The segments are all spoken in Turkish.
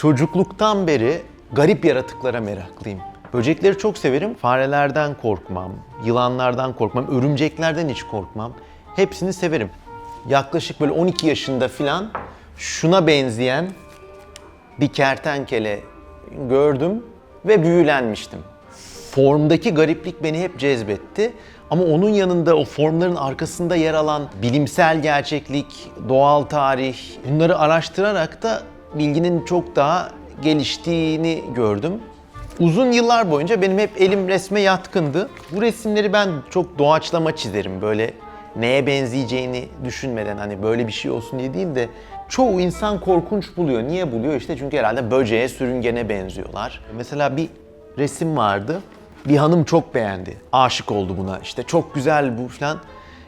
Çocukluktan beri garip yaratıklara meraklıyım. Böcekleri çok severim. Farelerden korkmam, yılanlardan korkmam, örümceklerden hiç korkmam. Hepsini severim. Yaklaşık böyle 12 yaşında filan şuna benzeyen bir kertenkele gördüm ve büyülenmiştim. Formdaki gariplik beni hep cezbetti. Ama onun yanında o formların arkasında yer alan bilimsel gerçeklik, doğal tarih bunları araştırarak da bilginin çok daha geliştiğini gördüm. Uzun yıllar boyunca benim hep elim resme yatkındı. Bu resimleri ben çok doğaçlama çizerim. Böyle neye benzeyeceğini düşünmeden hani böyle bir şey olsun diye değil de çoğu insan korkunç buluyor. Niye buluyor? İşte çünkü herhalde böceğe, sürüngene benziyorlar. Mesela bir resim vardı. Bir hanım çok beğendi. Aşık oldu buna. İşte çok güzel bu falan.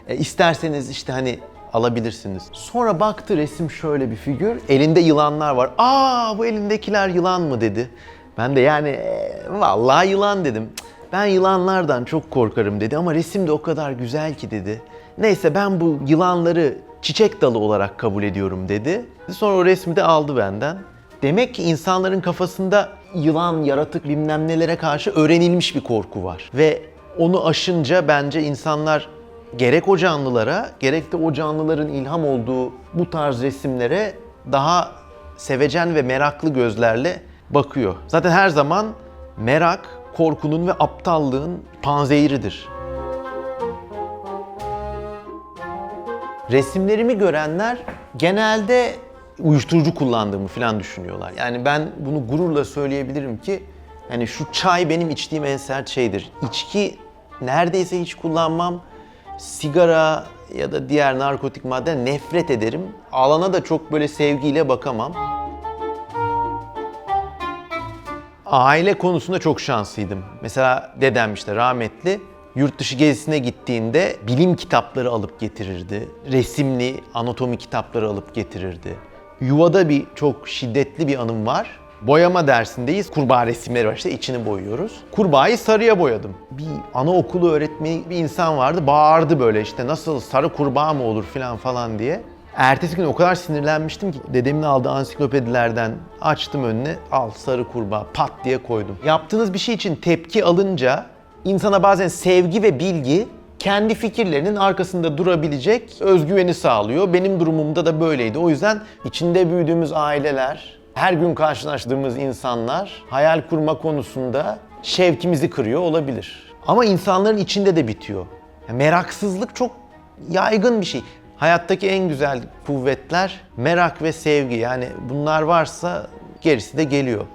E, isterseniz işte hani alabilirsiniz. Sonra baktı resim şöyle bir figür. Elinde yılanlar var. Aa bu elindekiler yılan mı dedi. Ben de yani e, vallahi yılan dedim. Ben yılanlardan çok korkarım dedi ama resim de o kadar güzel ki dedi. Neyse ben bu yılanları çiçek dalı olarak kabul ediyorum dedi. Sonra o resmi de aldı benden. Demek ki insanların kafasında yılan, yaratık bilmem nelere karşı öğrenilmiş bir korku var. Ve onu aşınca bence insanlar gerek o canlılara gerek de o canlıların ilham olduğu bu tarz resimlere daha sevecen ve meraklı gözlerle bakıyor. Zaten her zaman merak korkunun ve aptallığın panzehiridir. Resimlerimi görenler genelde uyuşturucu kullandığımı falan düşünüyorlar. Yani ben bunu gururla söyleyebilirim ki yani şu çay benim içtiğim en sert şeydir. İçki neredeyse hiç kullanmam. Sigara ya da diğer narkotik madde nefret ederim. Alana da çok böyle sevgiyle bakamam. Aile konusunda çok şanslıydım. Mesela dedem işte rahmetli yurt dışı gezisine gittiğinde bilim kitapları alıp getirirdi. Resimli anatomi kitapları alıp getirirdi. Yuvada bir çok şiddetli bir anım var. Boyama dersindeyiz. Kurbağa resimleri var işte içini boyuyoruz. Kurbağayı sarıya boyadım. Bir anaokulu öğretmeni bir insan vardı. Bağırdı böyle işte nasıl sarı kurbağa mı olur falan falan diye. Ertesi gün o kadar sinirlenmiştim ki dedemin aldığı ansiklopedilerden açtım önüne al sarı kurbağa pat diye koydum. Yaptığınız bir şey için tepki alınca insana bazen sevgi ve bilgi kendi fikirlerinin arkasında durabilecek özgüveni sağlıyor. Benim durumumda da böyleydi. O yüzden içinde büyüdüğümüz aileler, her gün karşılaştığımız insanlar hayal kurma konusunda şevkimizi kırıyor olabilir. Ama insanların içinde de bitiyor. Meraksızlık çok yaygın bir şey. Hayattaki en güzel kuvvetler merak ve sevgi. Yani bunlar varsa gerisi de geliyor.